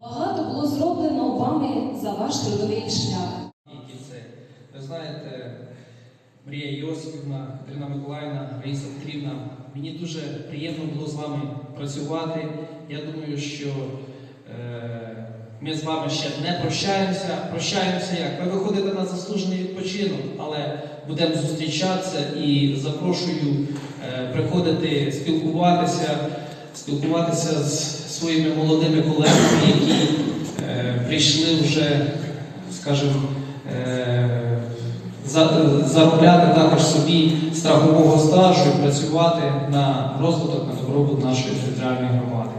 Багато було зроблено вами за ваш трудовий шлях. Ви знаєте, Марія Йосипівна, Катерина Миколаївна, Раїса Петрівна, мені дуже приємно було з вами працювати. Я думаю, що е, ми з вами ще не прощаємося. Прощаємося як? Ви виходите на заслужений відпочинок, але будемо зустрічатися і запрошую е, приходити спілкуватися, спілкуватися з своїми молодими колегами, які е, прийшли вже, скажімо, е, за- заробляти також собі страхового стажу і працювати на розвиток, на добробут нашої територіальної громади.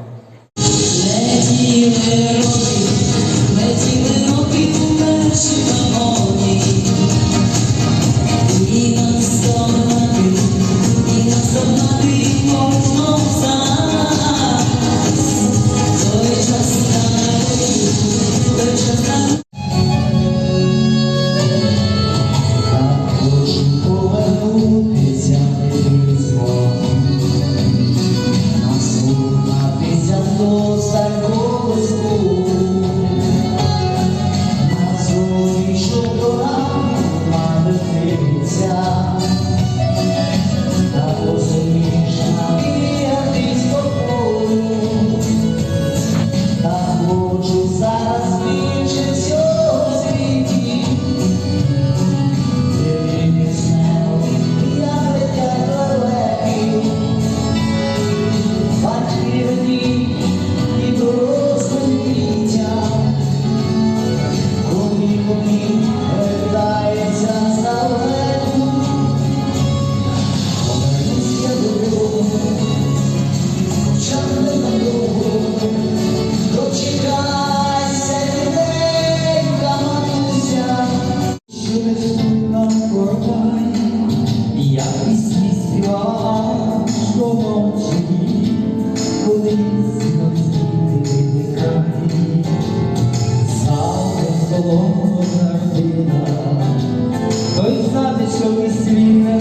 Що ти свій не